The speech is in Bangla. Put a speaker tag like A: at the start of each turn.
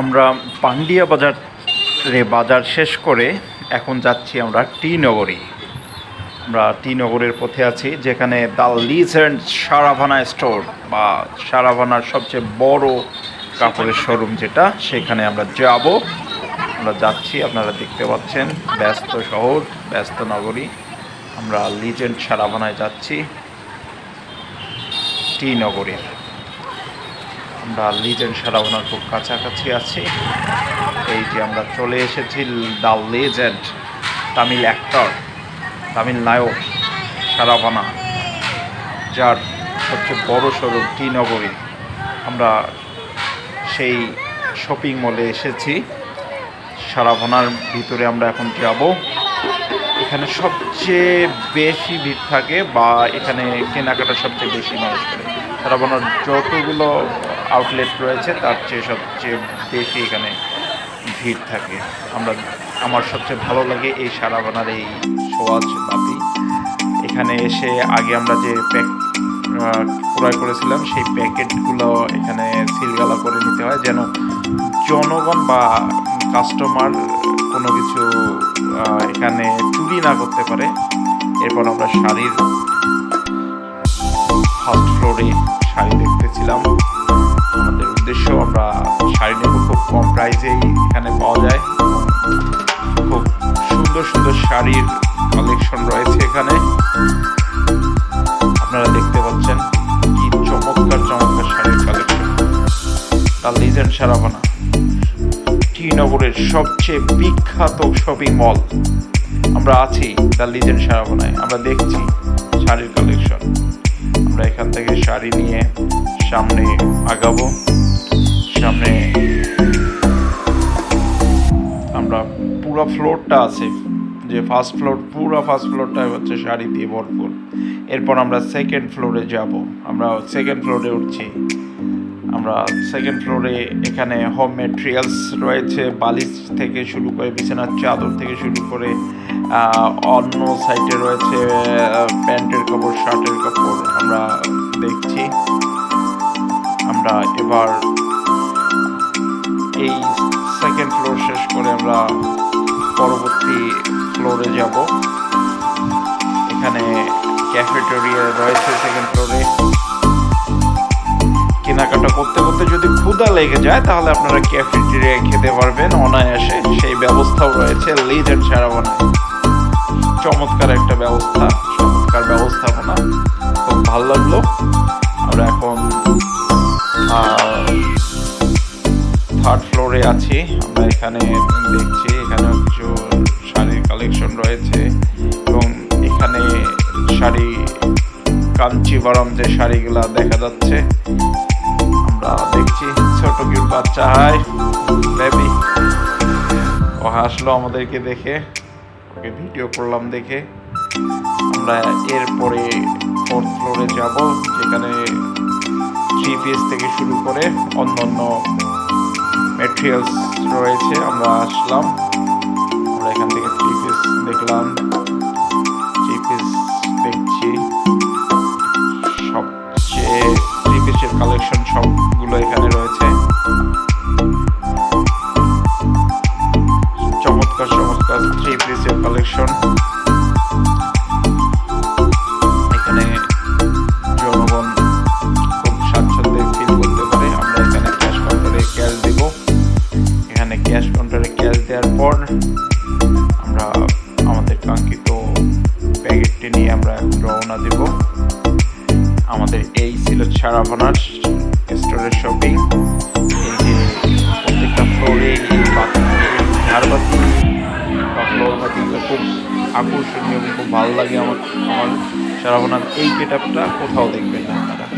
A: আমরা পান্ডিয়া বাজারে বাজার শেষ করে এখন যাচ্ছি আমরা টি নগরী। আমরা টি নগরের পথে আছি, যেখানে দ্য লিজেন্ড সারাভানা স্টোর বা সারাভানার সবচেয়ে বড় কাপড়ের শোরুম যেটা, সেখানে আমরা যাব। আমরা যাচ্ছি, আপনারা দেখতে পাচ্ছেন, ব্যস্ত শহর, ব্যস্ত নগরী। আমরা লিজেন্ড সারাভানায় যাচ্ছি টি নগরীর। আমরা লিজেন্ড সারাভানার খুব কাছাকাছি আছি। এই যে আমরা চলে এসেছি the legend Tamil actor Tamil নায়ক সারাভানা, যার সবচেয়ে বড় স্বরূপ টি নগরী আমরা সেই শপিং মলে এসেছি। সারাভানার ভিতরে আমরা এখন যাব। এখানে সবচেয়ে বেশি ভিড় থাকে বা এখানে কেনাকাটা সবচেয়ে বেশি মানুষ করে। সারাভানার যতগুলো আউটলেট রয়েছে, তার চেয়ে সবচেয়ে বেশি এখানে ভিড় থাকে। আমরা, আমার সবচেয়ে ভালো লাগে এই সারাভানার এই সোয়াজ বাতি। এখানে এসে আগে আমরা যে প্যাক ক্রয় করেছিলাম, সেই প্যাকেটগুলো এখানে সিলগালা করে নিতে হয় যেন জনগণ বা কাস্টমার কোনো কিছু এখানে চুরি না করতে পারে। এরপর আমরা শাড়ির ফার্স্ট ফ্লোরে শাড়ি দেখতেছিলাম। আমাদের উদ্দেশ্য আমরা শাড়ি নেব, খুব কম প্রাইসেই এখানে পাওয়া যায়। খুব সুন্দর সুন্দর শাড়ির কালেকশন রয়েছে এখানে। আপনারা দেখতে পাচ্ছেন কি চমৎকার চমৎকার শাড়ির কালেকশন তার লিজেন্ড সারাভানা টি নগরের সবচেয়ে বিখ্যাত শপিং মল আমরা আছি দ্য লিজেন্ড সারাভানায় আমরা দেখছি শাড়ির কালেকশন আমরা এখান থেকে শাড়ি নিয়ে সামনে আগাবো। সামনে আমরা পুরো ফ্লোরটা আছে। যে ফার্স্ট ফ্লোর পুরো ফার্স্ট ফ্লোরটা হচ্ছে শাড়ি দিয়ে ভরপুর। এরপর আমরা সেকেন্ড ফ্লোরে যাব। আমরা সেকেন্ড ফ্লোরে উঠছি। আমরা সেকেন্ড ফ্লোরে এখানে হোম মেটেরিয়ালস রয়েছে, বালিশ থেকে শুরু করে বিছানার চাদর থেকে শুরু করে অন্য সাইডে রয়েছে প্যান্টের কাপড়, শার্টের কাপড় আমরা দেখছি। আমরা এবার এই সেকেন্ড ফ্লোর শেষ করে আমরা পরবর্তী ফ্লোরে যাব। এখানে ক্যাফেটেরিয়া রয়েছে সেকেন্ড ফ্লোরে কেনাকাটা করতে করতে যদি ক্ষুধা লেগে যায়, তাহলে আপনারা ক্যাফেটেরিয়ায় খেতে পারবেন। অনায়াসে সেই ব্যবস্থাও রয়েছে লিজেন্ড সারাবনায় চমৎকার একটা ব্যবস্থা, চমৎকার ব্যবস্থাপনা। খুব ভালো লাগল। আমরা এখন থার্ড ফ্লোরে আছি। আমরা এখানে দেখছি, এখানে কিছু শাড়ির কালেকশন রয়েছে। এবং এখানে শাড়ি কাঞ্চিবরম যে শাড়িগুলা দেখা যাচ্ছে দেখছি ছোট কিউট বাচ্চা, হাই বেবি ও হাসলো আমাদেরকে দেখে, ওকে ভিডিও করলাম দেখে। আমরা এরপরে ফোর্থ ফ্লোরে যাব, যেখানে থ্রি পিস থেকে শুরু করে অন্য অন্য ম্যাটেরিয়ালস রয়েছে, আমরা আসলাম। আমরা এখান থেকে থ্রি পিস দেখলাম। ক্যাশ কাউন্টারে ক্যাশ দেওয়ার পর আমরা আমাদের কাঙ্ক্ষিত প্যাকেটটি নিয়ে আমরা রওনা দেব। আমাদের এই ছিল সারাভানার স্টোরের শপিং প্রত্যেকটা ফ্লোরে ঝাড়বাতি বা ফ্লোর বাতিগুলো খুব আকর্ষণীয় খুব ভালো লাগে আমার আমার সারাভানার এই গেট আপটা কোথাও দেখবেন না আপনারা।